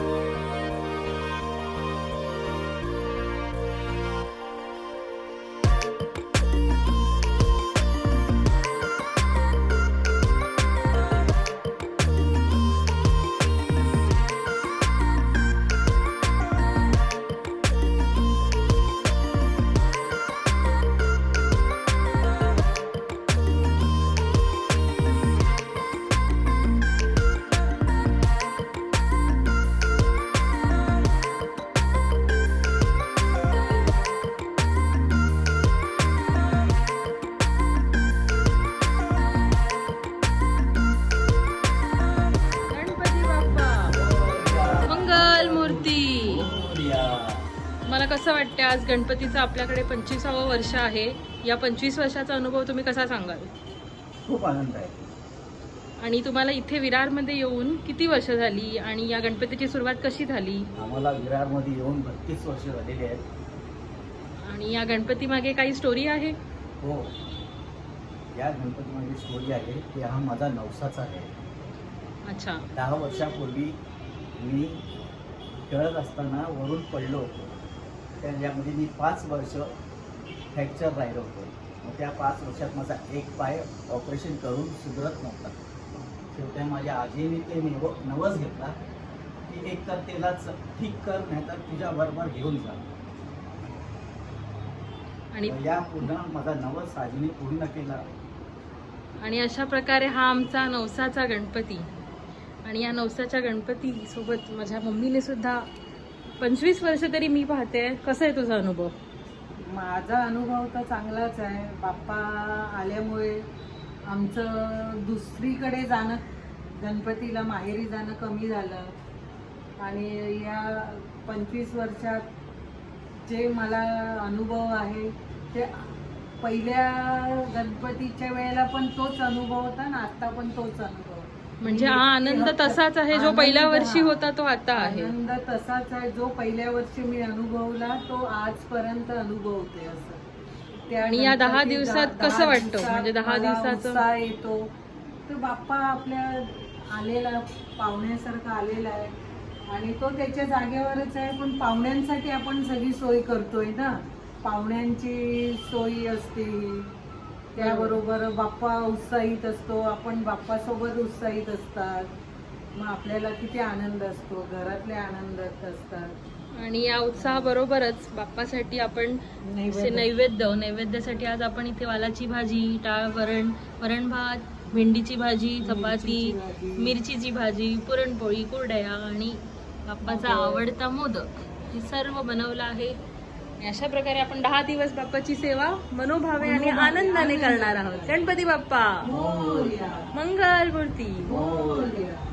गणपती कसं वाटतं आज गणपतीचं आपल्याकडे पंचवीसावं वर्ष आहे? या पंचवीस वर्षाचा अनुभव तुम्ही कसा सांगाल? खूप आनंद आहे. आणि तुम्हाला इथे विरारमध्ये येऊन किती वर्ष झाली आणि या गणपतीची सुरुवात कशी झाली? आम्हाला विरारमध्ये येऊन बत्तीस वर्ष झालेली आहेत. आणि या गणपती मागे काही स्टोरी आहे? हो. या गणपतीमध्ये स्टोरी आहे की हा माझा नवसाचा आहे. अच्छा. दहा वर्षापूर्वी मी खेळत असताना वरून पडलो होतो. त्याच्यामध्ये मी पाच वर्ष फ्रॅक्चर राहिलो होतो. मग त्या पाच वर्षात माझा एक पाय ऑपरेशन करून सुधरत नव्हता. शेवटी माझ्या आजीने ते निव नवस घेतला. की एक तर त्यालाच ठीक कर नाही तर तुझ्या बरोबर घेऊन जा. आणि या पुन्हा माझा नवस आजीने पूर्ण केला. आणि अशा प्रकारे हा आमचा नवसाचा गणपती. आणि या नवसाच्या गणपती सोबत माझ्या मम्मीने सुद्धा पंचवीस वर्ष तरी मी पाहते. कसा आहे तुझा अनुभव? माझा अनुभव तर चांगलाच आहे. बाप्पा आल्यामुळे आमचं दुसरीकडे जाणं गणपतीला माहेरी जाणं कमी झालं. आणि या पंचवीस वर्षात जे मला अनुभव आहे ते पहिल्या गणपतीच्या वेळेला पण तोच अनुभव होता ना आत्ता पण तोच अनुभव म्हणजे हा आनंद तसाच आहे जो पहिल्या वर्षी. होता तो आता आहे. आनंद तसाच आहे जो पहिल्या वर्षी मी अनुभवला तो आजपर्यंत अनुभवते असं. आणि या दहा दिवसात कसं वाटतं? म्हणजे दहा दिवसाचं- येतो. तर बाप्पा आपल्या आलेला पाहुण्यासारखा आलेला आहे. आणि तो त्याच्या जागेवरच आहे पण पाहुण्यांसाठी आपण सगळी सोय करतोय ना. पाहुण्यांची सोयी असते त्याबरोबर बाप्पा उत्साहित असतो आपण बाप्पासोबत उत्साहित असतात. मग आपल्याला किती आनंद असतो घरातले आनंदात असतात. आणि या उत्साहाबरोबरच बाप्पासाठी आपण नैवेद्य. नैवेद्यासाठी आज आपण इथे वालाची भाजी डाळ वरण वरण भात भेंडीची भाजी चपाती मिरचीची भाजी. पुरणपोळी कुरडया आणि बाप्पाचा. आवडता मोदक. हे सर्व बनवलं आहे. अशा प्रकारे आपण दहा दिवस बाप्पाची सेवा मनोभावे आणि आनंदाने. करणार आहोत गणपती बाप्पा मंगल मूर्ती.